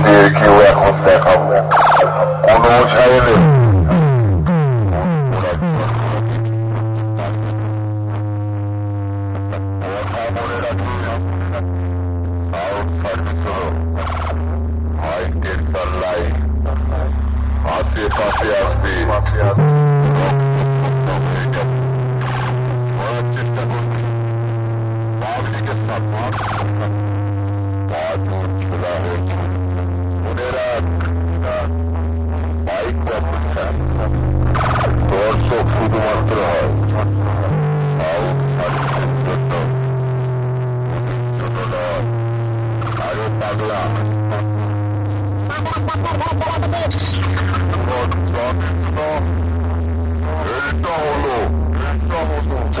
তোদের কেউ এখন দেখাবো? কোনো ছাইলে আশেপাশে আসবে সাপোর্ট দর্শক শুধুমাত্র হয় সাউথ সার্ভিসের জন্য ওদের জন্য নয় আরে পাগলা এইটা হলো জামালপুর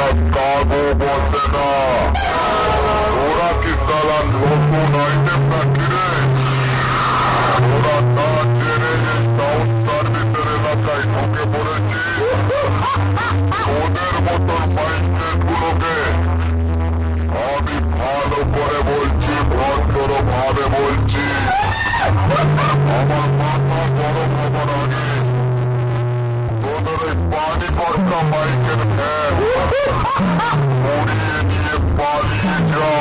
একটা কাগো বসে না ওরা কি সালা নতুন আইটেম না কিরে ওরা না জেনে এই সাউথ সার্ভিসের এলাকায় ঢুকে পড়েছি ওদের মতন মাইন্ডসেট গুলোকে আমি ভালো করে বলছি ভদ্র ভাবে বলছি আমার মাথা গরম হবার আগে তোদের ওই পানি কর্তা মাইকের ফ্যান উড়িয়ে নিয়ে পালিয়ে যা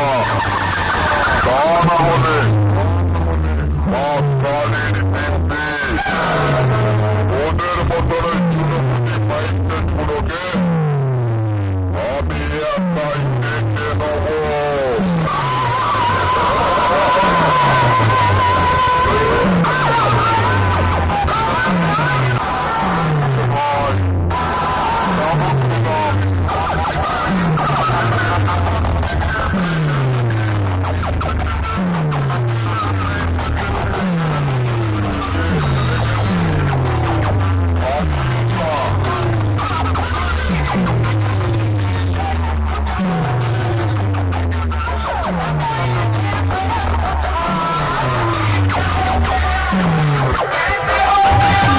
তা না হলে মা কালীর বিদ্যে ওদের Oh,